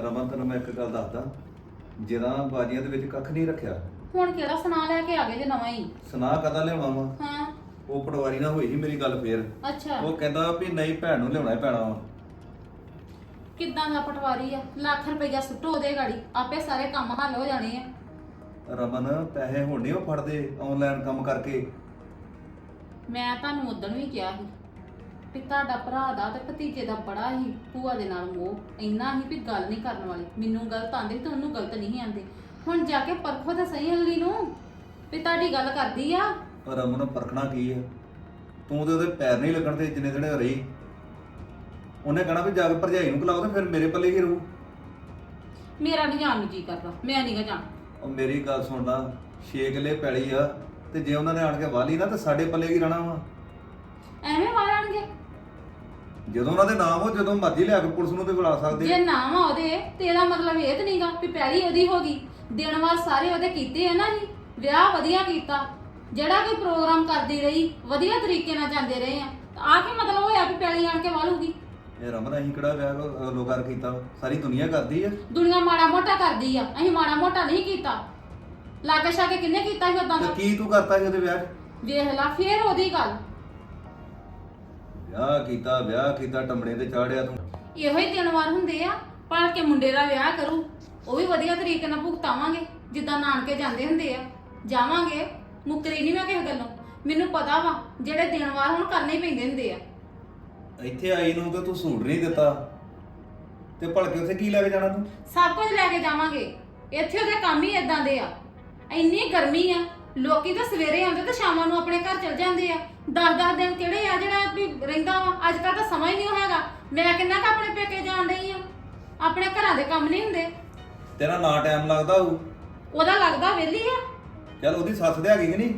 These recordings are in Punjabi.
ਰਮਨ ਤੈਨੂੰ ਮੈਂ ਇੱਕ ਗੱਲ ਦੱਸਦਾ। ਜਿਹਦਾ ਬਾਜੀਆਂ ਦੇ ਵਿੱਚ ਕੱਖ ਨਹੀਂ ਰੱਖਿਆ। ਹੁਣ ਕਿਹੜਾ ਸੁਣਾ ਲੈ ਕੇ ਆ ਗਏ ਜੇ ਨਵਾਂ ਹੀ? ਸੁਨਾ ਕਦਾ ਲਿਆਉਣਾ ਵਾ? ਹਾਂ। ਉਹ ਪਟਵਾਰੀ ਨਾਲ ਹੋਈ ਸੀ ਮੇਰੀ ਗੱਲ ਫੇਰ। ਅੱਛਾ। ਉਹ ਕਹਿੰਦਾ ਵੀ ਨਹੀਂ ਭੈਣ ਨੂੰ ਲਿਆਉਣਾ ਹੀ ਪੈਣਾ ਵਾ। ਕਿੱਦਾਂ ਦਾ ਪਟਵਾਰੀ ਆ? ਲੱਖ ਰੁਪਈਆ ਸੁੱਟੋ ਉਹਦੇ ਗਾੜੀ। ਆਪੇ ਸਾਰੇ ਕੰਮ ਹੱਲ ਹੋ ਜਾਣੇ ਆ। ਰਮਨ ਪੈਸੇ ਹੁਣ ਨਹੀਂ ਉਹ ਫੜਦੇ ਆਨਲਾਈਨ ਕੰਮ ਕਰਕੇ। ਮੈਂ ਤੁਹਾਨੂੰ ਉਦੋਂ ਵੀ ਕਿਹਾ ਸੀ। ਵੀ ਤੁਹਾਡਾ ਭਰਾ ਦਾ ਤੇ ਭਤੀਜੇ ਦਾ ਬੜਾ ਹੀ ਭੂਆ ਦੇ ਨਾਲ ਮੋਹ ਇੰਨਾ ਹੀ ਵੀ ਗੱਲ ਨਹੀਂ ਕਰਨ ਵਾਲੀ। ਮੈਨੂੰ ਗਲਤ ਆਂਦੇ ਤੇ ਉਹਨੂੰ ਗਲਤ ਨਹੀਂ ਆਂਦੇ। ਹੁਣ ਜਾ ਕੇ ਪਰਖੋ ਤਾਂ ਸਹੀ ਅਗਲੀ ਨੂੰ। ਵੀ ਤੁਹਾਡੀ ਗੱਲ ਕਰਦੀ ਆ। ਪਰ ਰਮਨ ਪਰਖਣਾ ਕੀ ਆ? ਤੂੰ ਤੇ ਉਹਦੇ ਪੈਰ ਨਹੀਂ ਲੱਗਣ ਤੇ ਜਿੰਨੇ ਦਿਨ ਰਹੀ। ਉਹਨੇ ਕਹਣਾ ਵੀ ਜਾ ਕੇ ਭਰਜਾਈ ਨੂੰ ਬੁਲਾਓ ਤੇ ਫਿਰ ਮੇਰੇ ਪੱਲੇ ਹੀ ਰਹੂ। ਮੇਰਾ ਨਹੀਂ ਜਾਣ ਨੂੰ ਜੀ ਕਰਦਾ। ਮੈਂ ਨਹੀਂ ਗਾ ਜਾਣ। ਉਹ ਮੇਰੀ ਗੱਲ ਸੁਣਦਾ ਛੇ ਕਿੱਲੇ ਪੈਲੀ ਆ ਤੇ ਜੇ ਉਹਨਾਂ ਨੇ ਆਣ ਕੇ ਵਾਲੀ ਨਾ ਤੇ ਸਾਡੇ ਪੱਲੇ ਕੀ ਰਹਿਣਾ ਵਾ। ਐਵੇਂ ਵਾਲਣਗੇ ਜਦੋਂ ਉਹਨਾਂ ਦੇ ਨਾਮ ਹੋ ਜਦੋਂ ਮਰਜ਼ੀ ਲਿਆ ਕੇ ਪੁਲਿਸ ਨੂੰ ਤੇ ਬੁਲਾ ਸਕਦੇ ਜੇ ਨਾ ਵਾ ਉਹਦੇ ਤੇ ਇਹਦਾ ਮਤਲਬ ਇਹ ਤੇ ਨਹੀਂਗਾ ਵੀ ਪਹਿਲੀ ਉਹਦੀ ਹੋ ਗਈ। ਦਿਨ ਵਾਰ ਸਾਰੇ ਉਹਦੇ ਕੀਤੇ ਆ ਨਾ ਜੀ। ਵਿਆਹ ਵਧੀਆ ਕੀਤਾ। ਜਿਹੜਾ ਕੋਈ ਪ੍ਰੋਗਰਾਮ ਕਰਦੀ ਰਹੀ ਵਧੀਆ ਤਰੀਕੇ ਨਾਲ ਜਾਂਦੇ ਰਹੇ ਆ। ਆ ਕੀ ਮਤਲਬ ਹੋਇਆ ਕਿ ਪਹਿਲੀ ਆਣ ਕੇ ਵਾਲੂਗੀ? ਇਹ ਰਮਨ ਅਸੀਂ ਕਿਹੜਾ ਵਿਆਹ ਨੇ ਕੀਤਾ? ਵਾ? ਸਾਰੀ ਦੁਨੀਆ ਕਰਦੀ ਆ। ਦੁਨੀਆ ਮਾੜਾ ਮੋਟਾ ਕਰਦੀ ਆ। ਅਸੀਂ ਮਾੜਾ ਮੋਟਾ ਨਹੀਂ ਕੀਤਾ। ਲਾਗੇ ਛਾਗੇ ਕਿੰਨੇ ਕੀਤਾ ਸੀ ਉਦਾਂ ਤੇ ਦਾ ਕੀ ਤੂੰ ਕਰਤਾ ਸੀ ਉਹਦੇ ਵਿਆਹ 'ਚ? ਵੇਖ ਲਾ ਫੇਰ ਉਹਦੀ ਗੱਲ। ਵਿਆਹ ਕੀਤਾ ਵਿਆਹ ਕੀਤਾ ਟੰਬੜੇ ਤੇ ਚਾੜਿਆ ਤੂੰ। ਇਹੋ ਹੀ ਵਾਰ ਹੁੰਦੇ ਆ ਪੜ ਕੇ ਮੁੰਡੇ ਦਾ ਵਿਆਹ ਕਰੂ। ਉਹ ਵੀ ਵਧੀਆ ਤਰੀਕੇ ਨਾਲ ਭੁਗਤਾਵਾਂਗੇ ਜਿੱਦਾਂ ਨਾਨਕੇ ਜਾਂਦੇ ਹੁੰਦੇ ਆ। ਜਾਵਾਂਗੇ ਮੁੱਕਰੀ ਨਹੀਂ ਮੈਂ ਕਿਸੇ ਗੱਲੋਂ। ਮੈਨੂੰ ਪਤਾ ਵਾ ਜਿਹੜੇ ਦਿਨ ਵਾਰ ਹੁਣ ਕਰਨੇ ਹੀ ਪੈਂਦੇ ਹੁੰਦੇ ਆ। ਇੱਥੇ ਆਈ ਨੂੰ ਤੇ ਤੂੰ ਸੂਟ ਨਹੀਂ ਦਿੱਤਾ। ਤੇ ਭਲਕੇ ਉੱਥੇ ਕੀ ਲੈ ਕੇ ਜਾਣਾ ਤੂੰ? ਸਭ ਕੁਝ ਲੈ ਕੇ ਜਾਵਾਂਗੇ। ਇੱਥੇ ਉਹਦੇ ਕੰਮ ਹੀ ਇਦਾਂ ਦੇ ਆ। ਇੰਨੀ ਗਰਮੀ ਆ ਲੋਕੀ ਤਾਂ ਸਵੇਰੇ ਆਉਂਦੇ ਤੇ ਸ਼ਾਮਾਂ ਨੂੰ ਆਪਣੇ ਘਰ ਚਲ ਜਾਂਦੇ ਆ। 10-10 ਦਿਨ ਕਿਹੜੇ ਆ ਜਿਹੜਾ ਵੀ ਰਹਿੰਦਾ ਵਾ? ਅੱਜ ਕੱਲ ਤਾਂ ਸਮਾਂ ਹੀ ਨਹੀਂ ਹੈਗਾ। ਮੈਂ ਕਿੰਨਾ ਕੁ ਆਪਣੇ ਪੇਕੇ ਜਾਣ ਰਹੀ ਆ? ਆਪਣੇ ਘਰਾਂ ਦੇ ਕੰਮ ਨਹੀਂ ਹੁੰਦੇ। ਤੇਰਾ ਨਾ ਟਾਈਮ ਲੱਗਦਾ ਹੋਊ। ਉਹਦਾ ਲੱਗਦਾ ਵਿਹਲੀ ਆ। ਚੱਲ ਉਹਦੀ ਸੱਸ ਦੇ ਹੈਗੀ ਕਿ ਨਹੀਂ?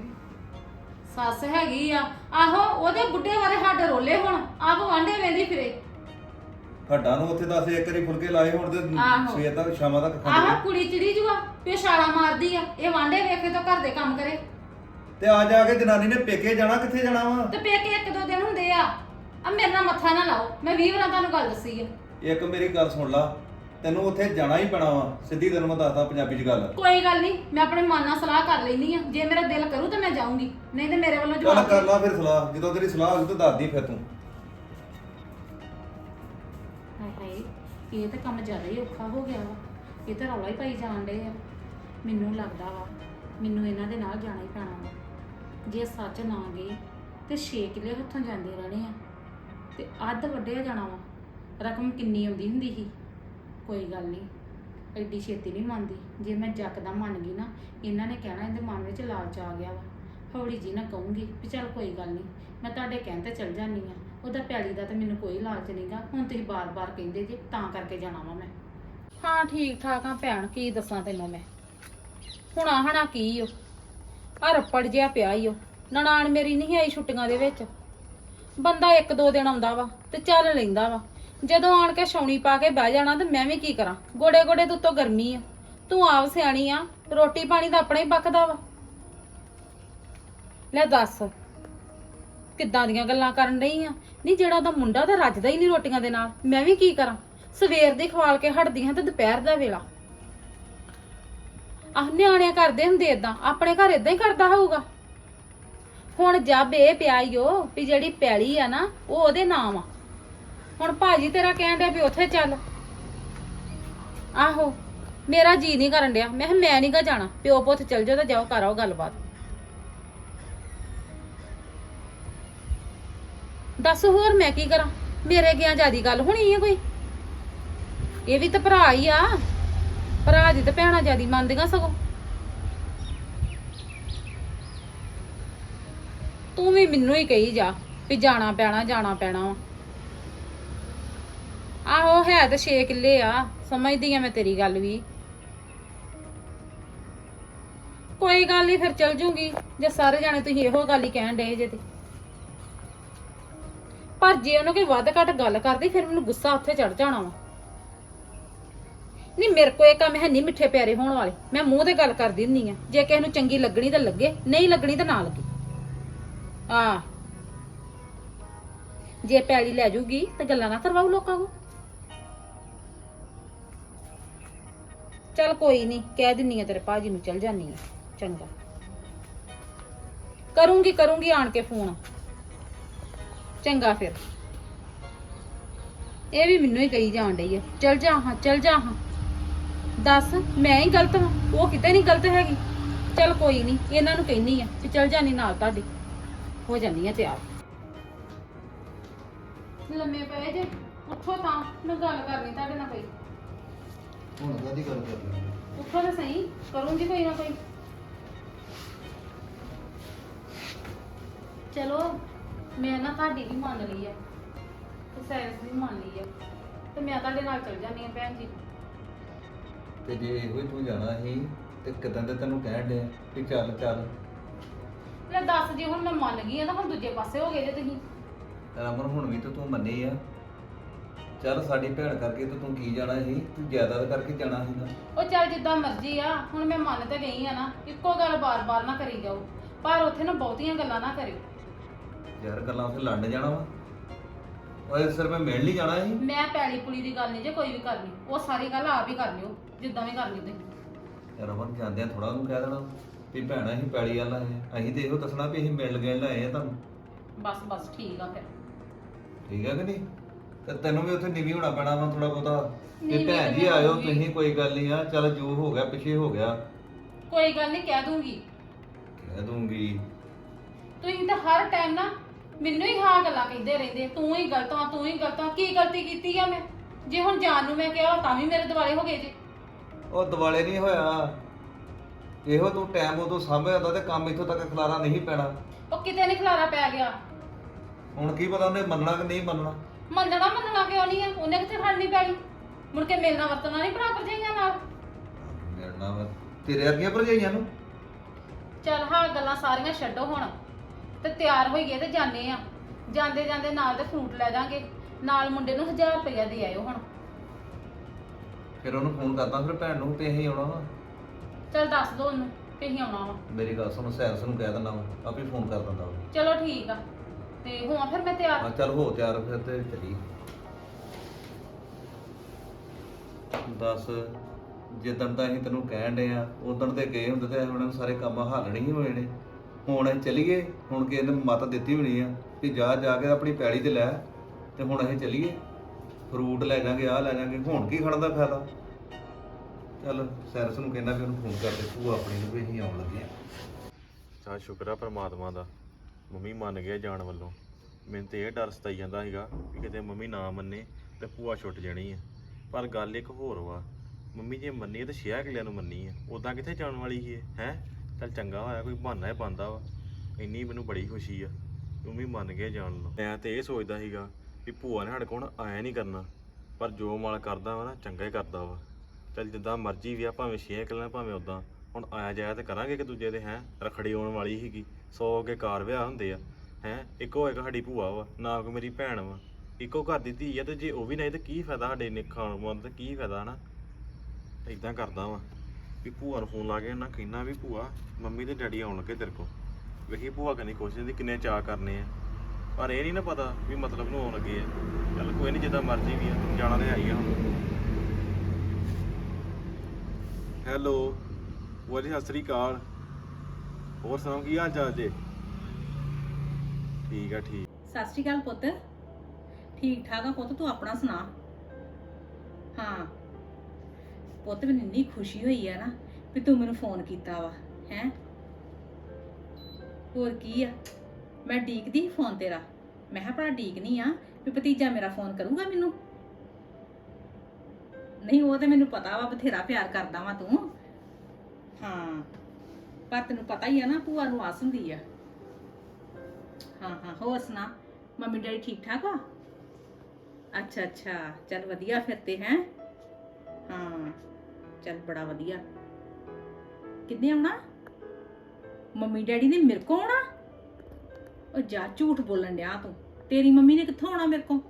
ਸੱਸ ਹੈਗੀ ਆ। ਆਹੋ ਉਹਦੇ ਬੁੱਢੇ ਬਾਰੇ ਸਾਡੇ ਰੋਲੇ ਹੁਣ। ਆਪ ਵਾਂਡੇ ਵੇਂਦੀ ਫਿਰੇ। ਹੱਡਾਂ ਨੂੰ ਉੱਥੇ ਦੱਸ ਇੱਕ ਵਾਰੀ ਫੁਲਕੇ ਲਾਏ ਹੁਣ ਤੇ ਆਹੋ। ਸਵੇਰ ਤੱਕ ਸ਼ਾਮਾਂ ਤੱਕ ਆਹ ਕੁੜੀ ਚਿੜੀ ਜੂਆ ਪਿਓ ਛਾਲਾ ਮਾਰਦੀ ਆ ਇਹ ਵਾਂਡੇ ਵੇਖੇ ਤਾਂ ਘਰ ਦੇ ਕੰਮ ਕਰੇ। ਤੇ ਆ ਜਾ ਕੇ ਜਨਾਨੀ ਨੇ ਪੇਕੇ ਜਾਣਾ ਕਿੱਥੇ ਜਾਣਾ ਵਾ? ਤੇ ਪੇਕੇ ਇੱਕ ਦੋ ਦਿਨ ਹੁੰਦੇ ਆ। ਆ ਮੇਰੇ ਨਾਲ ਮੱਥਾ ਨਾ ਲਾਓ ਮੈਂ 20 ਵਾਰਾਂ ਤੁਹਾਨੂੰ ਗੱਲ ਦੱਸੀ ਆ। ਇੱਕ ਮੇਰੀ ਗੱਲ ਸੁਣ ਲਾ ਤੈਨੂੰ ਉੱਥੇ ਜਾਣਾ ਹੀ ਪੈਣਾ ਵਾ ਸਿੱਧੀ ਤੈਨੂੰ ਮੈਂ ਦੱਸਦਾ ਪੰਜਾਬੀ ਚ ਗੱਲ। ਕੋਈ ਗੱਲ ਨਹੀਂ ਮੈਂ ਆਪਣੇ ਮਨ ਨਾਲ ਸਲਾਹ ਕਰ ਲੈਣੀ ਆ। ਜੇ ਮੇਰਾ ਦਿਲ ਕਰੂ ਤਾਂ ਮੈਂ ਜਾਊਂਗੀ ਨਹੀਂ ਤੇ ਮੇਰੇ ਵੱਲੋਂ ਚੱਲ ਜਵਾਬ ਕਰ ਲਾ ਫਿਰ ਸਲਾਹ ਜਦੋਂ ਤੇਰੀ ਸਲਾਹ ਹੋਈ ਤੂੰ ਦੱਸਦੀ ਫਿਰ ਤੂੰ। ਇਹ ਤਾਂ ਕੰਮ ਜ਼ਿਆਦਾ ਹੀ ਔਖਾ ਹੋ ਗਿਆ ਵਾ। ਇਹ ਤਾਂ ਰੌਲਾ ਹੀ ਪਾਈ ਜਾਣ ਡੇ ਆ। ਮੈਨੂੰ ਲੱਗਦਾ ਵਾ, ਮੈਨੂੰ ਇਹਨਾਂ ਦੇ ਨਾਲ ਜਾਣਾ ਹੀ ਪੈਣਾ ਵਾ। ਜੇ ਸੱਚ ਨਾ ਗਏ, ਤੇ 6 ਕਿੱਲੇ ਹੱਥੋਂ ਜਾਂਦੇ ਰਹਿਣੇ ਆ। ਤੇ ਅੱਧ ਵੱਢਿਆ ਜਾਣਾ ਵਾ। ਰਕਮ ਕਿੰਨੀ ਆਉਂਦੀ ਹੁੰਦੀ ਸੀ? ਕੋਈ ਗੱਲ ਨਹੀਂ। ਐਡੀ ਛੇਤੀ ਨਹੀਂ ਮੰਨਦੀ। ਜੇ ਮੈਂ ਜੱਕਦਾ ਮੰਨ ਗਈ ਨਾ, ਇਹਨਾਂ ਨੇ ਕਹਿਣਾ ਇਹਦੇ ਮਨ ਵਿੱਚ ਲਾਲਚ ਆ ਗਿਆ ਵਾ। ਹੌਲੀ ਜੀ ਨਾ ਕਹੂੰਗੀ ਵੀ ਚੱਲ ਕੋਈ ਗੱਲ ਨਹੀਂ, ਮੈਂ ਤੁਹਾਡੇ ਕਹਿਣ ਤੇ ਚੱਲ ਜਾਨੀ ਆ। ਉਹਦਾ ਪੈਲੀ ਦਾ ਤਾਂ ਮੈਨੂੰ ਕੋਈ ਲਾਲਚ ਨਹੀਂਗਾ। ਹੁਣ ਤੁਸੀਂ ਬਾਰ-ਬਾਰ ਕਹਿੰਦੇ ਜੇ, ਤਾਂ ਕਰਕੇ ਜਾਣਾ ਵਾ ਮੈਂ। ਹਾਂ ਠੀਕ ਠਾਕ ਆ ਭੈਣ, ਕੀ ਦੱਸਾਂ ਤੈਨੂੰ ਮੈਂ। ਹੁਣ ਆਹਣਾ ਕੀ ਓ? ਆ ਰੱਪੜ ਜਿਹਾ ਪਿਆ ਈ ਓ। ਨਨਾਣ ਮੇਰੀ ਨਹੀਂ ਆਈ ਛੁੱਟੀਆਂ ਦੇ ਵਿੱਚ। ਬੰਦਾ ਇੱਕ ਦੋ ਦਿਨ ਆਉਂਦਾ ਵਾ ਤੇ ਚੱਲ ਲੈਂਦਾ ਵਾ। ਜਦੋਂ ਆਣ ਕੇ ਛਾਉਣੀ ਪਾ ਕੇ ਬਹਿ ਜਾਣਾ ਤੇ ਮੈਂ ਵੀ ਕੀ ਕਰਾਂ? ਗੋੜੇ ਗੋੜੇ ਤੋਂ ਉੱਤੋਂ ਗਰਮੀ ਆ। ਤੂੰ ਆਪ ਸਿਆਣੀ ਆ ਰੋਟੀ ਪਾਣੀ ਤਾਂ ਆਪਣਾ ਹੀ ਪੱਕਦਾ ਵਾ। ਲੈ ਦੱਸ। ਕਿੱਦਾਂ ਦੀਆਂ ਗੱਲਾਂ ਕਰਨ ਰਹੀ ਆ? ਨਹੀਂ ਜਿਹੜਾ ਉਹਦਾ ਮੁੰਡਾ ਤਾਂ ਰੱਜਦਾ ਹੀ ਨਹੀਂ ਰੋਟੀਆਂ ਦੇ ਨਾਲ। ਮੈਂ ਵੀ ਕੀ ਕਰਾਂ? ਸਵੇਰ ਦੀ ਖਵਾਲ ਕੇ ਹਟਦੀ ਹਾਂ ਤੇ ਦੁਪਹਿਰ ਦਾ ਵੇਲਾ। ਆਹ ਨਿਆਣਿਆਂ ਕਰਦੇ ਹੁੰਦੇ ਇਦਾਂ ਆਪਣੇ ਘਰ ਇਦਾਂ ਹੀ ਕਰਦਾ ਹੋਊਗਾ। ਹੁਣ ਜੱਬ ਇਹ ਪਿਆ ਈ ਓ ਵੀ ਜਿਹੜੀ ਪੈਲੀ ਆ ਨਾ, ਉਹ ਉਹਦੇ ਨਾਮ ਆ। ਹੁਣ ਭਾਜੀ ਤੇਰਾ ਕਹਿਣ ਡਿਆ ਵੀ ਉੱਥੇ ਚੱਲ। ਆਹੋ, ਮੇਰਾ ਜੀ ਨਹੀਂ ਕਰਨ ਡਿਆ। ਮੈਂ ਕਿਹਾ ਮੈਂ ਨਹੀਂ ਗਾ ਜਾਣਾ। ਪਿਓ ਪੁੱਤ ਚੱਲ ਜਾਓ ਤਾਂ ਜਾਓ, ਕਰ ਆਓ ਗੱਲਬਾਤ। ਦੱਸ ਹੋਰ ਮੈਂ ਕੀ ਕਰਾਂ? ਮੇਰੇ ਗਿਆ ਜਿਆਦੀ ਗੱਲ ਹੋਣੀ ਹੈ ਕੋਈ? ਇਹ ਵੀ ਤਾਂ ਭਰਾ ਹੀ ਆ। ਭਰਾ ਦੀ ਤਾਂ ਭੈਣਾਂ ਜਿਆਦੀ ਮੰਨਦੀਆਂ ਸਗੋਂ। ਤੂੰ ਵੀ ਮੈਨੂੰ ਹੀ ਕਹੀ ਜਾ ਵੀ ਜਾਣਾ ਪੈਣਾ ਜਾਣਾ ਪੈਣਾ ਵਾ। ਆਹੋ, ਹੈ ਤਾਂ 6 ਕਿੱਲੇ ਆ। ਸਮਝਦੀ ਆ ਮੈਂ ਤੇਰੀ ਗੱਲ ਵੀ। ਕੋਈ ਗੱਲ ਨਹੀਂ ਫਿਰ ਚਲ ਜੂਗੀ। ਜੇ ਸਾਰੇ ਜਾਣੇ ਤੁਸੀਂ ਇਹੋ ਗੱਲ ਹੀ ਕਹਿਣ ਡਏ ਜੇ ਤੇ। ਪਰ ਜੇ ਉਹਨਾਂ ਕੋਈ ਵੱਧ ਘੱਟ ਗੱਲ ਕਰਦੀ, ਫਿਰ ਮੈਨੂੰ ਗੁੱਸਾ ਉੱਥੇ ਚੜ ਜਾਣਾ ਵਾ। ਨਹੀਂ, ਮੇਰੇ ਕੋ ਇਹ ਕੰਮ ਹੈ ਨਹੀਂ ਮਿੱਠੇ ਪਿਆਰੇ ਹੋਣ ਵਾਲੇ। ਮੈਂ ਮੂੰਹ ਤੇ ਗੱਲ ਕਰਦੀ ਹੁੰਨੀ ਆ। ਜੇ ਕਿਸੇ ਨੂੰ ਚੰਗੀ ਲੱਗਣੀ ਤਾਂ ਲੱਗੇ, ਨਹੀਂ ਲੱਗਣੀ ਤਾਂ ਨਾ ਲੱਗੇ। ਆ ਜੇ ਪੈਲੀ ਲੈ ਜੂਗੀ, ਤਾਂ ਗੱਲਾਂ ਨਾ ਕਰਵਾਉ ਲੋਕਾਂ ਕੋ ਚੱਲ ਕੋਈ ਨਹੀਂ, ਕਹਿ ਦਿੰਨੀ ਆ ਤੇਰੇ ਭਾਜੀ ਨੂੰ, ਚੱਲ ਜਾਨੀ ਆ। ਚੰਗਾ। ਕਰੂੰਗੀ ਕਰੂੰਗੀ ਆਣ ਕੇ ਫੋਨ। ਚੰਗਾ ਫਿਰ। ਇਹ ਵੀ ਮੈਨੂੰ ਹੀ ਕਹੀ ਜਾਣ ਡਈ ਆ। ਚੱਲ ਜਾ ਹਾਂ ਚੱਲ ਜਾ ਹਾਂ। ਦੱਸ ਮੈਂ ਹੀ ਗਲਤ ਹਾਂ ਉਹ ਕਿਤੇ ਨਹੀਂ ਗਲਤ ਹੈਗੀ। ਚੱਲ ਕੋਈ ਨਹੀਂ ਇਹਨਾਂ ਨੂੰ ਕਹਿਨੀ ਆ ਕਿ ਚੱਲ ਜਾਨੀ ਨਾਲ ਤੁਹਾਡੇ। ਹੋ ਜਾਨੀ ਆ ਤਿਆਰ। ਲੰਮੇ ਪਏ ਜੇ। ਉੱਠੋ ਤਾਂ ਮੈਂ ਗੱਲ ਕਰਨੀ ਤੁਹਾਡੇ ਨਾਲ ਕੋਈ। ਹੁਣ ਕਾਦੀ ਗੱਲ ਕਰ ਰਹੇ ਉੱਠੋ ਤਾਂ ਸਹੀ ਕਰੂੰਗੀ ਕੋਈ ਨਾ ਕੋਈ। ਚਲੋ। ਮੈਂ ਨਾ ਤੁਹਾਡੀ ਵੀ ਮੰਨ ਲਈ ਆ। ਤੇ ਸਾਇੰਸ ਵੀ ਮੰਨ ਲਈ ਆ। ਤੇ ਮੈਂ ਤੁਹਾਡੇ ਨਾਲ ਚੱਲ ਜਾਂਦੀ ਆ ਭੈਣ ਜੀ। ਤੇ ਜੇ ਇਹੋ ਹੀ ਤੂੰ ਜਾਣਾ ਸੀ ਤੇ ਕਿਦਾਂ ਤੇ ਤੈਨੂੰ ਕਹਿਣ ਡਿਆ ਕਿ ਚੱਲ ਚੱਲ। ਲੈ ਦੱਸ ਜੀ ਹੁਣ ਮੈਂ ਮੰਨ ਗਈ ਆ ਤਾਂ ਹੁਣ ਦੂਜੇ ਪਾਸੇ ਹੋ ਗਏ ਜੇ ਤੁਸੀਂ। ਰਮਨ ਹੁਣ ਵੀ ਤਾਂ ਤੂੰ ਮੰਨੀ ਆ। ਚੱਲ ਸਾਡੀ ਭੈਣ ਕਰਕੇ ਤੇ ਤੂੰ ਕੀ ਜਾਣਾ ਸੀ? ਤੂੰ ਜ਼ਿਆਦਾ ਕਰਕੇ ਜਾਣਾ ਸੀ ਨਾ। ਉਹ ਚੱਲ ਜਿੱਦਾਂ ਮਰਜ਼ੀ ਆ ਹੁਣ ਮੈਂ ਮੰਨ ਤੇ ਗਈ ਆ ਨਾ ਇੱਕੋ ਗੱਲ ਬਾਰ-ਬਾਰ ਨਾ ਕਰੀ ਜਾਓ। ਪਰ ਉੱਥੇ ਨਾ ਬਹੁਤੀਆਂ ਗੱਲਾਂ ਨਾ ਕਰਿਓ। ਯਾਰ ਗੱਲਾਂ ਉੱਥੇ ਲੜਨ ਜਾਣਾ ਵਾ। ਓਏ ਸਰ ਮੈਂ ਮਿਲਣ ਨਹੀਂ ਜਾਣਾ ਸੀ। ਮੈਂ ਪੈਲੀ ਪੁਲੀ ਦੀ ਗੱਲ ਨਹੀਂ ਜੇ ਕੋਈ ਵੀ ਕਰਨੀ ਉਹ ਸਾਰੀ ਗੱਲ ਆਪ ਹੀ ਕਰ ਲਿਓ ਜਿੱਦਾਂ ਵੀ ਕਰਨੀ ਤੁਸੀਂ। ਰਮਨ ਜਾਂਦਿਆਂ ਥੋੜਾ ਉਹਨੂੰ ਕਹਿ ਦੇਣਾ ਵੀ ਭੈਣਾ ਅਸੀਂ ਪੈਲੀ ਵਾਲਾ ਹੈ। ਅਸੀਂ ਤੇ ਇਹੋ ਦੱਸਣਾ ਵੀ ਅਸੀਂ ਮਿਲ ਗਏ ਲਾਏ ਆ ਤੁਹਾਨੂੰ। ਬਸ ਬਸ ਠੀਕ ਆ ਫਿਰ। ਠੀਕ ਹੈ ਕਿ ਨਹੀਂ? ਤੇ ਤੈਨੂੰ ਵੀ ਉੱਥੇ ਨਿਵੀ ਹੋਣਾ ਪੈਣਾ ਵਾ ਥੋੜਾ ਬਹੁਤਾ। ਨੀਵੀਂ ਭੈਣ ਤਾਂ ਜੀ ਆਇਓ ਹੋਊਂਗੀ। ਤੁਸੀਂ ਕੋਈ ਗੱਲ ਨਹੀਂ ਆ। ਚੱਲ ਜੋ ਹੋ ਗਿਆ ਪਿੱਛੇ ਹੋ ਗਿਆ। ਕੋਈ ਗੱਲ ਨਹੀਂ ਕਹਿ ਦੂੰਗੀ। ਕਹਿ ਦੂੰਗੀ। ਤੁਸੀਂ ਤਾਂ ਹਰ ਟਾਈਮ ਨਾ ਮੈਨੂੰ ਹੀ ਹਾਂ ਗੱਲਾਂ ਕਹਿੰਦੇ ਰਹਿੰਦੇ ਤੂੰ ਹੀ ਗਲਤ ਆ ਤੂੰ ਹੀ ਗਲਤ ਆ ਕੀ ਗਲਤੀ ਕੀਤੀ ਆ ਮੈਂ? ਜੇ ਹੁਣ ਜਾਨ ਨੂੰ ਮੈਂ ਕਿਹਾ ਤਾਂ ਵੀ ਮੇਰੇ ਦਿਵਾਲੇ ਹੋ ਗਏ ਜੇ। ਉਹ ਦਿਵਾਲੇ ਨਹੀਂ ਹੋਇਆ। ਇਹੋ ਤੂੰ ਟਾਈਮ ਉਦੋਂ ਸਾਂਭਿਆ ਹੁੰਦਾ ਤੇ ਕੰਮ ਇੱਥੋਂ ਤੱਕ ਖਲਾਰਾ ਨਹੀਂ ਪੈਣਾ। ਉਹ ਕਿਤੇ ਨਹੀਂ ਖਲਾਰਾ ਪੈ ਗਿਆ। ਹੁਣ ਕੀ ਪਤਾ ਉਹਨੇ ਮੰਨਣਾ ਕਿ ਨਹੀਂ ਮੰਨਣਾ। ਮੰਨਣਾ ਮੰਨਣਾ ਕਿਉਂ ਨਹੀਂ ਆ? ਉਹਨੇ ਕਿੱਥੇ ਖੜਨੀ ਪੈਣੀ? ਮੁੜ ਕੇ ਮਿਲਣਾ ਵਰਤਣਾ ਨਹੀਂ ਬਰਾਬਰ ਜਾਈਆਂ ਨਾਲ? ਮਿਲਣਾ ਵਾ ਤੇਰੇ ਵਰਗੀਆਂ ਭਰਜਾਈਆਂ ਨੂੰ? ਚੱਲ ਹਾਂ ਗੱਲਾਂ ਸਾਰੀਆਂ ਛੱਡੋ ਹੁਣ। ਤੇ ਤਿਆਰ ਹੋਈਏ ਤੇ ਜਾਣੇ ਆ। ਜਾਂਦੇ ਜਾਂਦੇ ਨਾਲ ਤੇ ਫਰੂਟ ਲੈ ਜਾਾਂਗੇ। ਨਾਲ ਮੁੰਡੇ ਨੂੰ 1000 ਰੁਪਇਆ ਦੇ ਆਇਓ ਹੁਣ। ਫਿਰ ਉਹਨੂੰ ਫੋਨ ਕਰਦਾ ਫਿਰ ਭੈਣ ਨੂੰ ਤੇ ਅਸੀਂ ਆਉਣਾ ਵਾ। ਚੱਲ ਦੱਸ ਦੋ ਉਹਨੂੰ ਕਿ ਅਸੀਂ ਆਉਣਾ ਵਾ। ਮੇਰੀ ਗੱਲ ਸੁਣ ਸੈਰਸ ਨੂੰ ਕਹਿ ਦਿੰਦਾ ਵਾ ਆਪੇ ਫੋਨ ਕਰ ਦਿੰਦਾ ਵਾ। ਚਲੋ ਠੀਕ ਆ। ਤੇ ਹੋਵਾਂ ਫਿਰ ਮੈਂ ਤਿਆਰ। ਹਾਂ ਚੱਲ ਹੋ ਤਿਆਰ ਫਿਰ ਤੇ ਚਲੀ ਦੱਸ ਜਿੱਦਣ ਤਾਂ ਅਸੀਂ ਤੈਨੂੰ ਕਹਿਣ ਦੇ ਆ ਉਦੋਂ ਤੇ ਗਏ ਹੁੰਦੇ ਤੇ ਨੂੰ ਸਾਰੇ ਕੰਮ ਹੱਲ ਨਹੀਂ ਹੋਏ ਨੇ। ਹੁਣ ਅਸੀਂ ਚਲੀਏ ਹੁਣ ਕਿ ਇਹਨੇ ਮਤ ਦਿੱਤੀ ਹੋਣੀ ਆ ਕਿ ਜਾ ਜਾ ਕੇ ਆਪਣੀ ਪੈਲੀ ਤੇ ਲੈ, ਤੇ ਹੁਣ ਅਸੀਂ ਚਲੀਏ। ਫਰੂਟ ਲੈ ਜਾਾਂਗੇ ਆ ਲੈ ਜਾਾਂਗੇ ਹੁਣ ਕੀ ਖੜਨ ਦਾ ਫਾਇਦਾ? ਚੱਲ, ਸੈਰਸ ਨੂੰ ਕਹਿੰਦਾ ਵੀ ਉਹਨੂੰ ਫੋਨ ਕਰ ਦੇ, ਭੂਆ ਆਪਣੀ ਨੂੰ ਵੀ ਅਸੀਂ ਆਉਣ ਲੱਗੇ ਆ। ਚਾ ਸ਼ੁਕਰ ਆ ਪਰਮਾਤਮਾ ਦਾ, ਮੰਮੀ ਮੰਨ ਗਿਆ ਜਾਣ ਵੱਲੋਂ। ਮੈਨੂੰ ਤੇ ਇਹ ਡਰ ਸਤਾਈ ਜਾਂਦਾ ਸੀਗਾ ਕਿ ਕਿਤੇ ਮੰਮੀ ਨਾ ਮੰਨੇ ਤੇ ਭੂਆ ਛੁੱਟ ਜਾਣੀ ਆ। ਪਰ ਗੱਲ ਇੱਕ ਹੋਰ ਵਾ, ਮੰਮੀ ਜੇ ਮੰਨੀ ਤਾਂ ਛਿਆ ਕਿਲਿਆਂ ਨੂੰ ਮੰਨੀ ਆ ਉਦਾਂ ਕਿੱਥੇ ਜਾਣ ਵਾਲੀ ਸੀ ਇਹ, ਹੈ? ਚੱਲ ਚੰਗਾ ਹੋਇਆ, ਕੋਈ ਬਹਾਨਾ ਹੀ ਬੰਦਾ ਵਾ। ਇੰਨੀ ਮੈਨੂੰ ਬੜੀ ਖੁਸ਼ੀ ਆ ਮੰਮੀ ਮੰਨ ਗਿਆ ਜਾਣ ਨੂੰ। ਮੈਂ ਤੇ ਇਹ ਸੋਚਦਾ ਸੀਗਾ ਵੀ ਭੂਆ ਨੇ ਸਾਡੇ ਕੋਲ ਆਇਆ ਨਹੀਂ ਕਰਨਾ, ਪਰ ਜੋ ਮਾਲ ਕਰਦਾ ਵਾ ਨਾ, ਚੰਗਾ ਹੀ ਕਰਦਾ ਵਾ। ਚੱਲ ਜਿੱਦਾਂ ਮਰਜ਼ੀ ਵੀ ਆ, ਭਾਵੇਂ ਛੇ ਕਿਲਿਆਂ ਭਾਵੇਂ ਉਦਾਂ ਹੁਣ ਆਇਆ ਜਾਇਆ ਤੇ ਕਰਾਂਗੇ ਕਿ ਦੂਜੇ ਦੇ, ਹੈ? ਰਖੜੀ ਆਉਣ ਵਾਲੀ ਸੀਗੀ 100 ਅੱਗੇ ਕਾਰ ਵਿਆਹ ਹੁੰਦੇ ਆ, ਹੈ? ਇੱਕੋ ਇੱਕ ਸਾਡੀ ਭੂਆ ਵਾ, ਨਾ ਕੋ ਮੇਰੀ ਭੈਣ ਵਾ। ਇੱਕੋ ਘਰ ਦੀ ਧੀ ਆ, ਤੇ ਜੇ ਉਹ ਵੀ ਨਹੀਂ, ਤੇ ਕੀ ਫਾਇਦਾ ਸਾਡੇ ਨੇ ਖਾਣ ਵਾਂ ਤੇ ਕੀ ਫਾਇਦਾ, ਹਨਾ? ਇਦਾਂ ਕਰਦਾ ਵਾ। ਵੀ ਭੂਆ ਨੂੰ ਫੋਨ ਲਾ ਕੇ ਨਾ ਕਹਿਣਾ ਵੀ ਭੂਆ, ਮੰਮੀ ਤੇ ਡੈਡੀ ਆਉਣ ਲੱਗੇ ਤੇਰੇ ਕੋ ਵੇਖੀ ਭੂਆ ਕਹਿੰਦੀ ਕੋਸ਼ਿਸ਼ ਦੀ ਕਿੰਨੇ ਚਾਹ ਕਰਨੇ ਆ। ਪਰ ਇਹ ਨਹੀਂ ਨਾ ਪਤਾ ਵੀ ਮਤਲਬ ਨੂੰ ਆਉਣ ਲੱਗੇ ਆ। ਚੱਲ ਕੋਈ ਨਹੀਂ ਜਿੱਦਾਂ ਮਰਜ਼ੀ ਵੀ ਆ, ਜਾਣਾ ਤੇ ਆਈ ਆ ਹੁਣ। ਹੈਲੋ ਵਾਜੀ ਸਤਿ ਸ੍ਰੀ ਅਕਾਲ। ਹੋਰ ਸੁਣਾਓ, ਕੀ ਹਾਲ ਚਾਲ ਜੇ? ਠੀਕ ਆ, ਠੀਕ। ਸਤਿ ਸ਼੍ਰੀ ਅਕਾਲ ਪੁੱਤ। ਠੀਕ ਠਾਕ ਆ ਪੁੱਤ, ਤੂੰ ਆਪਣਾ ਸੁਣਾ? ਹਾਂ। ਪੁੱਤ ਮੈਨੂੰ ਇੰਨੀ ਖੁਸ਼ੀ ਹੋਈ ਆ ਨਾ ਵੀ ਤੂੰ ਮੈਨੂੰ ਫੋਨ ਕੀਤਾ ਵਾ, ਹੈ? ਹੋਰ ਕੀ ਆ? ਮੈਂ ਡੀਕਦੀ ਫੋਨ ਤੇਰਾ। ਮੈਂ ਕਿਹਾ ਭਰਾ ਡੀਕ ਨਹੀਂ ਆ ਵੀ ਭਤੀਜਾ ਮੇਰਾ ਫੋਨ ਕਰੂਗਾ ਮੈਨੂੰ? ਨਹੀਂ, ਉਹ ਤਾਂ ਮੈਨੂੰ ਪਤਾ ਵਾ, ਬਥੇਰਾ ਪਿਆਰ ਕਰਦਾ ਵਾ ਤੂੰ। ਹਾਂ, ਪਰ ਤੈਨੂੰ ਪਤਾ ਹੀ ਆ ਨਾ, ਭੂਆ ਨੂੰ ਆਸ ਹੁੰਦੀ ਆ। ਹਾਂ ਹਾਂ, ਹੋਰ ਸੁਣਾ? ਮੰਮੀ ਡੈਡੀ ਠੀਕ ਠਾਕ ਆ ਅੱਛਾ ਅੱਛਾ, ਚੱਲ ਵਧੀਆ ਫਿਰ ਤੇ, ਹੈ? ਹਾਂ। ਚੱਲ ਬੜਾ ਵਧੀਆ। ਕਿੱਦਾਂ ਆਉਣਾ? ਮੰਮੀ ਡੈਡੀ ਨੇ ਮੇਰੇ ਕੋ ਆਉਣਾ? ਉਹ ਜਾ ਝੂਠ ਬੋਲਣ ਡਿਆ ਤੂੰ। ਤੇਰੀ ਮੰਮੀ ਨੇ ਕਿੱਥੋਂ ਆਉਣਾ ਮੇਰੇ ਕੋ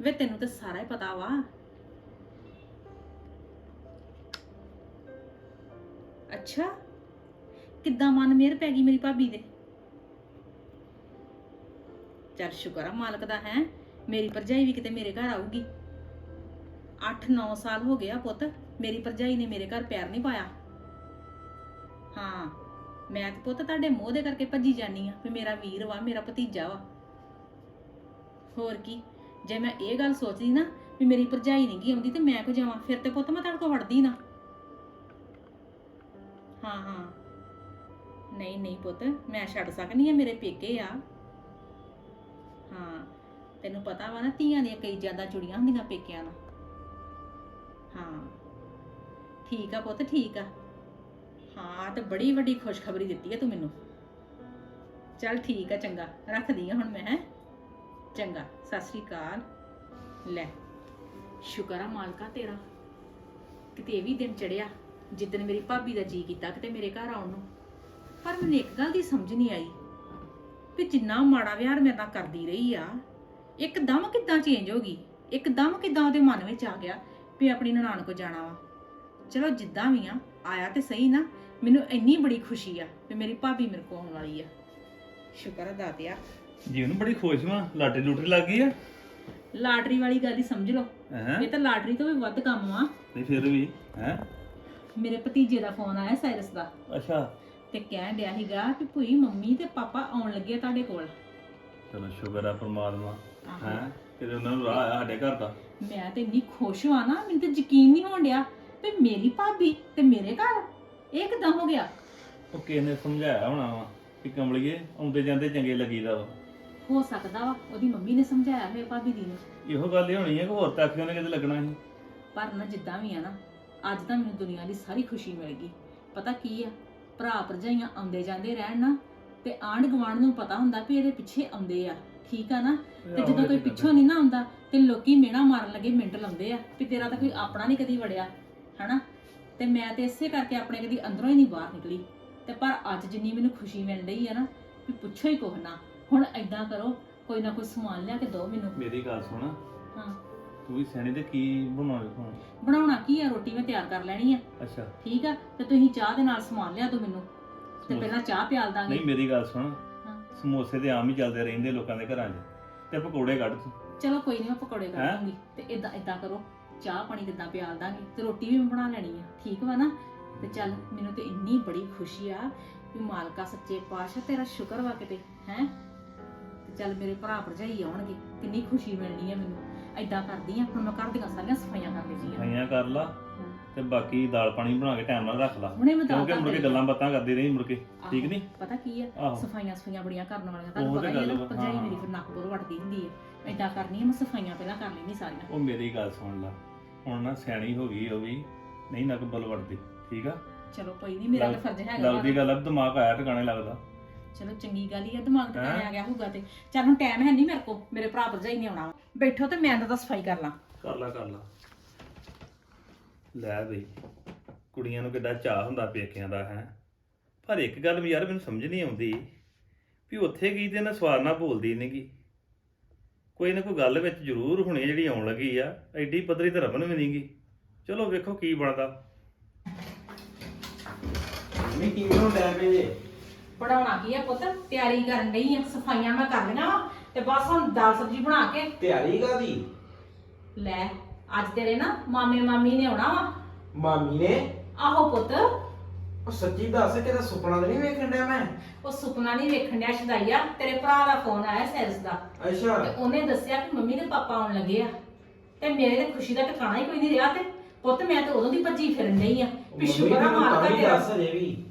ਵੇ ਤੈਨੂੰ ਤਾਂ ਸਾਰਾ ਹੀ ਪਤਾ ਵਾ। ਅੱਛਾ, ਕਿੱਦਾਂ ਮਨ ਮੇਰ ਪੈ ਗਈ ਮੇਰੀ ਭਾਬੀ ਦੇ? ਚੱਲ ਸ਼ੁਕਰ ਆ ਮਾਲਕ ਦਾ ਹੈ, ਮੇਰੀ ਭਰਜਾਈ ਵੀ ਕਿਤੇ ਮੇਰੇ ਘਰ ਆਊਗੀ। 8-9 ਸਾਲ ਹੋ ਗਿਆ ਪੁੱਤ। ਮੇਰੀ ਭਰਜਾਈ ਨੇ ਮੇਰੇ ਘਰ ਪੈਰ ਨਹੀਂ ਪਾਇਆ। ਹਾਂ, ਮੈਂ ਤੇ ਪੁੱਤ ਤੁਹਾਡੇ ਮੋਹ ਦੇ ਕਰਕੇ ਭੱਜੀ ਜਾਨੀ ਆ ਵੀ ਮੇਰਾ ਵੀਰ ਵਾ, ਮੇਰਾ ਭਤੀਜਾ ਵਾ। ਹੋਰ ਕੀ, ਜੇ ਮੈਂ ਇਹ ਗੱਲ ਸੋਚਦੀ ਨਾ ਵੀ ਮੇਰੀ ਭਰਜਾਈ ਨਹੀਂ ਗਈ ਆਉਂਦੀ ਤੇ ਮੈਂ ਕੋ ਜਾਵਾਂ? ਫਿਰ ਤੇ ਪੁੱਤ ਮੈਂ ਤੁਹਾਡੇ ਕੋਲ ਵੜਦੀ ਨਾ। ਹਾਂ ਹਾਂ। ਨਹੀਂ ਨਹੀਂ ਪੁੱਤ, ਮੈਂ ਛੱਡ ਸਕਨੀ ਆ ਮੇਰੇ ਪੇਕੇ ਆ। ਹਾਂ, ਤੈਨੂੰ ਪਤਾ ਵਾ ਨਾ, ਧੀਆਂ ਦੀਆਂ ਕਈ ਜ਼ਿਆਦਾ ਜੁੜੀਆਂ ਹੁੰਦੀਆਂ ਪੇਕਿਆਂ ਨਾਲ ਹਾਂ। ਠੀਕ ਆ ਪੁੱਤ, ਠੀਕ ਆ। ਹਾਂ, ਤੇ ਬੜੀ ਵੱਡੀ ਖੁਸ਼ਖਬਰੀ ਦਿੱਤੀ ਹੈ ਤੂੰ ਮੈਨੂੰ। ਚੱਲ ਠੀਕ ਆ, ਚੰਗਾ। ਰੱਖਦੀ ਆ ਹੁਣ ਮੈਂ, ਹੈਂ। ਚੰਗਾ, ਸਤਿ ਸ੍ਰੀ ਅਕਾਲ। ਲੈ, ਸ਼ੁਕਰ ਆ ਮਾਲਕਾ ਤੇਰਾ। ਕਿਤੇ ਇਹ ਵੀ ਦਿਨ ਚੜਿਆ ਜਿੱਦਣ ਮੇਰੀ ਭਾਬੀ ਦਾ ਜੀ ਕੀਤਾ ਕਿਤੇ ਮੇਰੇ ਘਰ ਆਉਣ ਨੂੰ। ਪਰ ਮੈਨੂੰ ਇੱਕ ਗੱਲ ਦੀ ਸਮਝ ਨਹੀਂ ਆਈ, ਵੀ ਜਿੰਨਾ ਮਾੜਾ ਵਿਹਾਰ ਮੇਰੇ ਨਾਲ ਕਰਦੀ ਰਹੀ ਆ, ਇੱਕਦਮ ਕਿੱਦਾਂ ਚੇਂਜ ਹੋ ਗਈ? ਇੱਕਦਮ ਕਿੱਦਾਂ ਉਹਦੇ ਮਨ ਵਿੱਚ ਆ ਗਿਆ ਵੀ ਆਪਣੀ ਨਨਾਣ ਕੋ ਜਾਣਾ ਵਾ? ਚਲੋ ਜਿੱਦਾਂ ਵੀ ਆ ਆਇਆ ਤੇ ਸਹੀ ਨਾ ਮੈਨੂੰ ਇੰਨੀ ਬੜੀ ਖੁਸ਼ੀ ਆ ਵੀ ਮੇਰੀ ਭਾਬੀ ਮੇਰੇ ਕੋ ਆਉਣ ਵਾਲੀ ਆ। ਸ਼ੁਕਰ ਆ ਦਾਤਿਆ ਜੀਵਨ ਬੜੀ ਖੁਸ਼ ਵਾਂ ਲਾਟਰੀ ਲੂਟਰੀ ਲੱਗ ਗਈ ਆ? ਲਾਟਰੀ ਵਾਲੀ ਗੱਲ ਹੀ ਸਮਝ ਲਓ। ਹੈ? ਇਹ ਤਾਂ ਲਾਟਰੀ ਤੋਂ ਵੀ ਵੱਧ ਕੰਮ ਆ। ਨਹੀਂ ਫਿਰ ਵੀ ਹੈ? ਮੇਰੇ ਭਤੀਜੇ ਦਾ ਫੋਨ ਆਇਆ ਸਾਇਰਸ ਦਾ। ਅੱਛਾ। ਤੇ ਕਹਿਣ ਡਿਆ ਸੀਗਾ ਕਿ ਭੂਈ ਮੰਮੀ ਤੇ ਪਾਪਾ ਆਉਣ ਲੱਗੇ ਆ ਤੁਹਾਡੇ ਕੋਲ। ਚਲੋ ਸ਼ੁਕਰ ਆ ਪ੍ਰਮਾਤਮਾ। ਆਹੋ। ਹੈ? ਕਿਤੇ ਉਹਨਾਂ ਨੂੰ ਰਾਹ ਆਇਆ ਸਾਡੇ ਘਰ ਦਾ। ਮੈਂ ਤੇ ਇੰਨੀ ਖੁਸ਼ ਹਾਂ ਨਾ ਮੈਨੂੰ ਤੇ ਯਕੀਨ ਨਹੀਂ ਹੋਣ ਡਿਆ ਵੀ ਮੇਰੀ ਭਾਬੀ ਤੇ ਮੇਰੇ ਘਰ। ਇਹ ਕਿਦਾਂ ਹੋ ਗਿਆ? ਉਹ ਕਿਸੇ ਨੇ ਸਮਝਾਇਆ ਹੋਣਾ ਵਾ ਕਿ ਕਮਲੀਏ ਆਉਂਦੇ ਜਾਂਦੇ ਚੰਗੇ ਲੱਗੀਦਾ ਵਾ। ਹੋ ਸਕਦਾ ਵਾ ਉਹਦੀ ਮੰਮੀ ਨੇ ਸਮਝਾਇਆ ਹੋਇਆ ਭਾਬੀ ਦੀ ਨੂੰ। ਇਹੋ ਗੱਲ ਹੀ ਹੋਣੀ ਹੈ ਕਿ ਹੋਰ ਤੱਕ ਉਹਨੇ ਕਿਤੇ ਲੱਗਣਾ ਸੀ। ਪਰ ਨਾ ਜਿੱਦਾਂ ਵੀ ਆ ਨਾ ਅੱਜ ਤਾਂ ਮੈਨੂੰ ਦੁਨੀਆ ਦੀ ਸਾਰੀ ਖੁਸ਼ੀ ਮਿਲ ਗਈ। ਪਤਾ ਕੀ ਆ ਭਰਾ ਭਰਜਾਈਆਂ ਆਉਂਦੇ ਜਾਂਦੇ ਰਹਿਣ ਨਾ ਤੇ ਆਂਢ ਗੁਆਂਢ ਨੂੰ ਪਤਾ ਹੁੰਦਾ ਵੀ ਇਹਦੇ ਪਿੱਛੇ ਆਉਂਦੇ ਆ। ਠੀਕ ਆ ਨਾ? ਤੇ ਜਦੋਂ ਕੋਈ ਪਿੱਛੋਂ ਨਹੀਂ ਨਾ ਆਉਂਦਾ ਤੇ ਲੋਕੀ ਮੇਣਾ ਮਾਰਨ ਲੱਗੇ ਮਿੰਟ ਲਾਉਂਦੇ ਆ ਵੀ ਤੇਰਾ ਤਾਂ ਕੋਈ ਆਪਣਾ ਨਹੀਂ ਕਦੀ ਵੜਿਆ। ਹਨਾ? ਤੇ ਮੈਂ ਤੇ ਇਸੇ ਕਰਕੇ ਆਪਣੇ ਕਦੀ ਅੰਦਰੋਂ ਹੀ ਨਹੀਂ ਬਾਹਰ ਨਿਕਲੀ। ਤੇ ਪਰ ਅੱਜ ਜਿੰਨੀ ਮੈਨੂੰ ਖੁਸ਼ੀ ਮਿਲ ਰਹੀ ਆ ਨਾ ਵੀ ਪੁੱਛੋ ਹੀ ਕੁਛ ਨਾ। ਹੁਣ ਐਦਾਂ ਕਰੋ ਕੋਈ ਨਾ ਕੋਈ ਸਮਾਨ ਲਿਆ ਕੇ ਦਿਓ ਮੈਨੂੰ। ਮੇਰੀ ਗੱਲ ਸੁਣ। ਹਾਂ। ਤੂੰ ਵੀ ਸਿਆਣੀ ਤੇ ਕੀ ਬਣਾਉਣਾ ਹੁਣ? ਬਣਾਉਣਾ ਕੀ ਆ? ਰੋਟੀ ਮੈਂ ਤਿਆਰ ਕਰ ਲੈਣੀ ਆ। ਅੱਛਾ। ਠੀਕ ਆ? ਤੇ ਤੁਸੀਂ ਚਾਹ ਦੇ ਨਾਲ ਸਮਾਨ ਲਿਆ ਦਿਓ ਮੈਨੂੰ। ਤੇ ਸਮੋਸੇ- ਪਹਿਲਾਂ ਚਾਹ ਪਿਆਲ ਦਾਂਗੇ। ਨਹੀਂ ਮੇਰੀ ਗੱਲ ਸੁਣ। ਹਾਂ। ਸਮੋਸੇ ਤੇ ਆਮ ਹੀ ਚੱਲਦੇ ਰਹਿੰਦੇ ਲੋਕਾਂ ਦੇ ਘਰਾਂ 'ਚ। ਤੇ ਪਕੌੜੇ ਕੱਢ ਤੂੰ। ਚਲੋ ਕੋਈ ਨਹੀਂ ਮੈਂ ਪਕੌੜੇ ਕਰ ਹੈਂ? ਦੂੰਗੀ। ਤੇ ਇਦਾਂ ਇਦਾਂ ਕਰੋ। ਚਾਹ ਪਾਣੀ ਕਿੱਦਾਂ ਪਿਆਲ ਦਾਂਗੇ ਤੇ ਰੋਟੀ ਵੀ ਮੈਂ ਬਣਾ ਲੈਣੀ ਆ। ਠੀਕ ਵਾ ਨਾ? ਤੇ ਚੱਲ ਮੈਨੂੰ ਤੇ ਇੰਨੀ ਬੜੀ ਖੁਸ਼ੀ ਆ ਵੀ ਮਾਲਕਾ ਸੱਚੇ ਪਾਤਸ਼ਾਹ ਤੇਰਾ ਸ਼ੁਕਰ ਵਾ ਕਿਤੇ ਹੈ? ਤੇ ਚੱਲ ਮੇਰੇ ਭਰਾ ਭਰਜਾਈ ਆਉਣਗੇ ਕਿੰਨੀ ਖੁਸ਼ੀ ਮਿਲਣੀ ਆ ਮੈਨੂੰ। ਐਦਾਂ ਕਰਦੀ ਆ ਹੁਣ ਮੈਂ ਘਰ ਦੀਆਂ ਸਾਰੀਆਂ ਸਫਾਈਆਂ ਕਰ ਦਿੱਤੀਆਂ ਸਫਾਈਆਂ ਕਰ ਲਾ ਤੇ ਬਾਕੀ ਦਾਲ ਪਾਣੀ ਬਣਾ ਕੇ ਟਾਈਮ ਨਾਲ ਰੱਖ ਲਾ। ਹੁਣੇ ਮੈਂ ਦਾਲ ਕਿਉਂਕਿ ਮੁੜ ਕੇ ਗੱਲਾਂ ਬਾਤਾਂ ਕਰਦੀ ਰਹੀ ਮੁੜ ਕੇ। ਠੀਕ ਨੀ? ਪਤਾ ਕੀ ਆ? ਸਫਾਈਆਂ ਸਫਾਈਆਂ ਬੜੀਆਂ ਕਰਨ ਵਾਲੀਆਂ ਤੁਹਾਨੂੰ ਤੇ ਪਤਾ ਹੀ ਵਾ, ਭਰਜਾਈ। ਮੇਰੀ ਫਿਰ ਨੱਕਪੁਰ ਵਟਦੀ ਹੁੰਦੀ ਹੈ ਐਦਾਂ ਕਰਨੀ ਆ ਮੈਂ ਸਫਾਈਆਂ ਪਹਿਲਾਂ ਕਰ ਲੈਣੀ ਸਾਰੀਆਂ। ਉਹ ਮੇਰੀ ਗੱਲ ਸੁਣ ਲਾ। ਹੁਣ ਨਾ ਸਿਆਣੀ ਹੋ ਗਈ ਉਹ ਵੀ ਨਹੀਂ ਨੱਕ ਬਲ ਵੜਦੀ ਠੀਕ ਆ? ਚਲੋ ਕੋਈ ਨਹੀਂ ਮੇਰਾ ਤਾਂ ਫਰਜ਼ ਹੈਗਾ ਵਾ। ਲੱਗਦੀ ਗੱਲ ਆ ਦਿਮਾਗ ਆਇਆ ਟਿਕਾਣੇ ਲੱਗਦਾ। ਚਲੋ ਚੰਗੀ ਗੱਲ ਹੀ ਆ ਦਿਮਾਗ ਤੇ ਹੈਂ? ਆ ਗਿਆ ਹੋਊਗਾ ਤੇ। ਚੱਲ ਹੁਣ ਟਾਈਮ ਹੈ ਨਹੀਂ ਮੇਰੇ ਕੋਲ ਮੇਰੇ ਭਰਾ ਭਰਜਾਈ ਨੇ ਆਉਣਾ ਵਾ। ਬੈਠੋ ਤੇ ਮੈਂ ਤਾਂ ਸਫ਼ਾਈ ਕਰ ਲਾਂ। ਕਰ ਲਾ ਕਰ ਲਾ। ਲੈ ਬਈ ਕੁੜੀਆਂ ਨੂੰ ਕਿੱਡਾ ਚਾਹ ਹੁੰਦਾ ਪੇਕਿਆਂ ਦਾ ਹੈ? ਪਰ ਇੱਕ ਗੱਲ ਵੀ ਯਾਰ ਮੈਨੂੰ ਸਮਝ ਨਹੀਂ ਆਉਂਦੀ ਵੀ ਉੱਥੇ ਗਈ ਤੇ ਨਾ ਸਵਾਰ ਨਾਲ ਬੋਲਦੀ ਨਹੀਂਗੀ ਕੋਈ ਨਾ ਕੋਈ ਗੱਲ ਵਿੱਚ ਜ਼ਰੂਰ ਹੋਣੀ ਜਿਹੜੀ ਆਉਣ ਲੱਗੀ ਆ ਐਡੀ ਪੱਧਰੀ ਤਾਂ ਰਮਨ ਵੀ ਨਹੀਂਗੀ। ਚਲੋ ਵੇਖੋ ਕੀ ਬਣਦਾ। ਮੈਂ ਕੀ ਬਣਾਉਣ ਡਿਆ ਪਏ ਜੇ? ਬਣਾਉਣਾ ਕੀ ਆ ਪੁੱਤ? ਤਿਆਰੀ ਕਰਨ ਲਈ ਆ ਸਫਾਈਆਂ ਮੈਂ ਕਰ ਵਾ ਤੇ ਬਸ ਹੁਣ ਦਾਲ ਸਬਜ਼ੀ ਬਣਾ ਕੇ। ਤਿਆਰੀ ਕਾਦੀ ਲੈ ਅੱਜ ਤੇਰੇ ਨਾ ਮਾਮੇ ਮਾਮੀ ਨੇ ਆਉਣਾ ਵਾ। ਮਾਮੀ ਨੇ? ਆਹੋ ਪੁੱਤ। ਉਹ ਸੱਚੀ ਦੱਸ ਤੇਰਾ ਸੁਪਨਾ ਤਾਂ ਨਹੀਂ ਵੇਖਣ ਡਿਆ ਮੈਂ? ਉਹ ਸੁਪਨਾ ਨਹੀਂ ਵੇਖਣ ਡਿਆ ਸ਼ਦਾਈਆ ਤੇਰੇ ਭਰਾ ਦਾ ਫੋਨ ਆਇਆ ਸੈਰਸ ਦਾ। ਅੱਛਾ। ਤੇ ਉਹਨੇ ਦੱਸਿਆ ਕਿ ਮੰਮੀ ਦੇ ਪਾਪਾ ਆਉਣ ਲੱਗੇ ਆ। ਤੇ ਮੇਰੇ ਤੇ ਖੁਸ਼ੀ ਦਾ ਟਿਕਾਣਾ ਹੀ ਕੋਈ ਨਹੀਂ ਰਿਹਾ ਤੇ ਪੁੱਤ ਮੈਂ ਤਾਂ ਉਦੋਂ ਦੀ ਭੱਜੀ ਫਿਰਨ ਡਈ ਆ। ਵੀ ਆ ਮਾਲਕਾ ਵੀ ਤੇਰਾ। ਦੱਸ ਅਜੇ ਵੀ।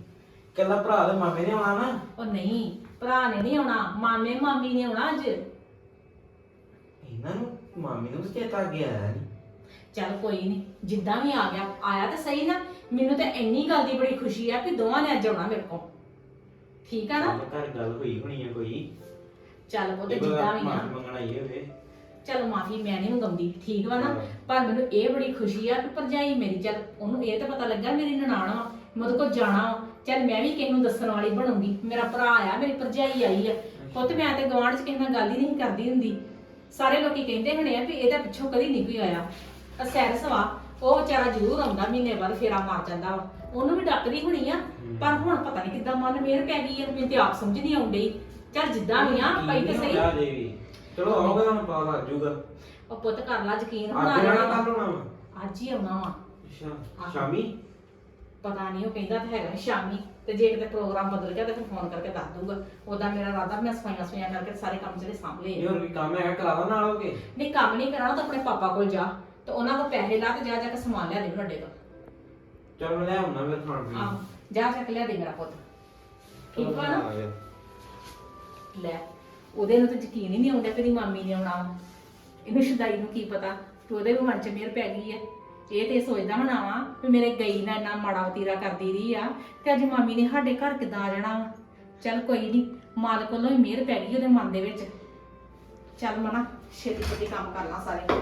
ਕੱਲਾ ਭਰਾ ਦੇ ਮਾਮੇ ਨੇ ਆਉਣਾ ਨਾ। ਉਹ ਨਹੀਂ ਭਰਾ ਨੇ ਨਹੀਂ ਆਉਣਾ ਮਾਮੇ ਮਾਮੀ ਨੇ ਆਉਣਾ ਅੱਜ। ਇਹਨਾਂ ਨੂੰ ਮਾਮੀ ਨੂੰ ਤਾਂ ਚੇਤਾ ਨਹੀਂ ਚੱਲ ਕੋਈ ਨਹੀਂ ਜਿੱਦਾਂ ਵੀ ਆ ਗਿਆ ਆਇਆ ਤਾਂ ਸਹੀ ਨਾ। ਮੈਨੂੰ ਤਾਂ ਇੰਨੀ ਗੱਲ ਦੀ ਬੜੀ ਖੁਸ਼ੀ ਆ ਕਿ ਦੋਵਾਂ ਨੇ ਅੱਜ ਆਉਣਾ ਮੇਰੇ ਕੋਲ। ਠੀਕ ਆ ਨਾ? ਘਰ ਗੱਲ ਹੋਈ ਹੋਣੀ ਹੈ ਕੋਈ। ਚੱਲ ਪੁੱਤ ਜਿੱਦਾਂ ਵੀ ਆ। ਮਾਫੀ ਮੰਗਣ ਆਈ ਹੋਵੇ ਚਲ ਮਾਫੀ ਮੈਂ ਨਹੀਂ ਮੰਗਦੀ ਠੀਕ ਵਾ ਨਾ? ਹਾਂ। ਪਰ ਮੈਨੂੰ ਇਹ ਬੜੀ ਖੁਸ਼ੀ ਆ ਕਿ ਭਰਜਾਈ ਮੇਰੀ ਚੱਲ ਉਹਨੂੰ ਇਹ ਤਾਂ ਪਤਾ ਲੱਗਾ ਮੇਰੀ ਨਨਾਣ ਵਾ ਮੈਂ ਉਹਦੇ ਕੋਲ ਜਾਣਾ ਵਾ। ਚੱਲ ਮੈਂ ਵੀ ਕਿਸੇ ਨੂੰ ਦੱਸਣ ਵਾਲੀ ਬਣੂੰਗੀ ਮੇਰਾ ਭਰਾ ਆ ਮੇਰੀ ਭਰਜਾਈ ਆਈ ਆ। ਪੁੱਤ ਮੈਂ ਤੇ ਗਵਾਂਢ 'ਚ ਕਿਸੇ ਨਾਲ ਗੱਲ ਹੀ ਨਹੀਂ ਕਰਦੀ ਹੁੰਦੀ। ਸਾਰੇ ਲੋਕੀ ਕਹਿੰਦੇ ਹੋਣੇ ਆ ਵੀ ਇਹਦਾ ਪਿੱਛੋਂ ਕਦੀ ਨਹੀਂ ਕੋਈ ਆਇਆ। ਆ ਸੈਰਸ ਵਾ ਉਹ ਵਿਚਾਰਾ ਜ਼ਰੂਰ ਆਉਂਦਾ ਮਹੀਨੇ ਬਾਅਦ ਫੇਰਾ ਮਾਰ ਜਾਂਦਾ ਵਾ। ਉਹਨੂੰ ਵੀ ਡੱਕਦੀ ਹੋਣੀ ਆ ਪਰ ਹੁਣ ਪਤਾ ਨਹੀਂ ਕਿੱਦਾਂ ਮਨ ਮੇਰ ਪੈ ਗਈ ਆ ਮੈਨੂੰ ਤੇ ਆਪ ਸਮਝ ਨਹੀਂ ਆਉਂਦੀ ਚੱਲ ਜਿੱਦਾਂ ਵੀ ਆ ਪਈ ਤੇ ਸਹੀ। ਆ ਚਲੋ ਆਓਗੇ ਤੁਹਾਨੂੰ ਪਤਾ ਲੱਗ ਜਾਊਗਾ। ਉਹ ਪੁੱਤ ਕਰ ਲਾ ਯਕੀਨ ਹੁਣ ਆ ਅੱਜ ਜਾਣਾ। ਕੱਲ ਹੋਣਾ ਵਾ? ਅੱਜ ਹੀ ਆਉਣਾ ਵਾ। ਅੱਛਾ ਸ਼ਾਮੀ? ਪਤਾ ਨਹੀਂ ਉਹ ਕਹਿੰਦਾ ਤਾਂ ਹੈਗਾ ਸ਼ਾਮੀ। ਤੇ ਜੇ ਕਿਤੇ ਪ੍ਰੋਗਰਾਮ ਬਦਲ ਗਿਆ ਤਾਂ ਫਿਰ ਫੋਨ ਕਰਕੇ ਦੱਸ ਦੂਗਾ ਉਹਦਾ ਮੇਰਾ ਇਰਾਦਾ ਮੈਂ ਸਫਾਈਆਂ ਸਫਾਈਆਂ ਕਰਕੇ ਸਾਰੇ ਕੰਮ ਜਿਹੜੇ ਸਾਂਭ ਲਏ ਇਹ ਹੋਰ ਵੀ ਕੰਮ ਹੈਗਾ ਕਰਾਵਾ ਨਾਲ ਹੋਗੇ ਨਹੀਂ ਕੰਮ ਨਹੀਂ ਕਰਾਉਣਾ ਤਾਂ ਆਪਣੇ ਪਾਪਾ ਕੋਲ ਜਾ। ਤੇ ਉਹਨਾਂ ਕੋਲ ਪੈਸੇ ਲਾ ਤੇ ਜਾ ਜਾ ਕੇ ਸਮਾਨ ਲਿਆ ਦੇ ਤੁਹਾਡੇ ਕੋਲ। ਚਲ ਮੈਂ ਲੈ ਆਉਣਾ ਫਿਰ ਖਾਣ ਪੀਣ। ਆਹ ਜਾ ਚੱਕ ਲਿਆ ਦੇ ਮੇਰਾ ਪੁੱਤ। ਠੀਕ ਆ ਨਾ ਲੈ ਉਹਦੇ ਨੂੰ ਤਾਂ ਯਕੀਨ ਹੀ ਨਹੀਂ ਆਉਂਦਾ ਕਿ ਦੀ ਮਾਮੀ ਨੇ ਆਉਣਾ ਵਾ। ਇਹਨੂੰ ਸ਼ਦਾਈ ਨੂੰ ਕੀ ਪਤਾ ਕਿ ਉਹਦੇ ਵੀ ਮਨ 'ਚ ਮਿਹਰ ਪੈ ਗਈ ਹੈ ਇਹ ਤੇ ਸੋਚਦਾ ਹੋਣਾ ਵਾ ਵੀ ਮੇਰੇ ਗਈ ਨਾ ਇੰਨਾ ਮਾੜਾ ਵਤੀਰਾ ਕਰਦੀ ਰਹੀ ਆ ਤੇ ਅੱਜ ਮਾਮੀ ਨੇ ਸਾਡੇ ਘਰ ਕਿੱਦਾਂ ਆ ਜਾਣਾ ਵਾ। ਚੱਲ ਕੋਈ ਨਹੀਂ ਮਾਲਕ ਵੱਲੋਂ ਹੀ ਮਿਹਰ ਪੈ ਗਈ ਉਹਦੇ ਮਨ ਦੇ ਵਿੱਚ। ਚੱਲ ਮਨਾ ਛੇਤੀ ਛੇਤੀ ਕੰਮ ਕਰਨਾ ਸਾਰੇ।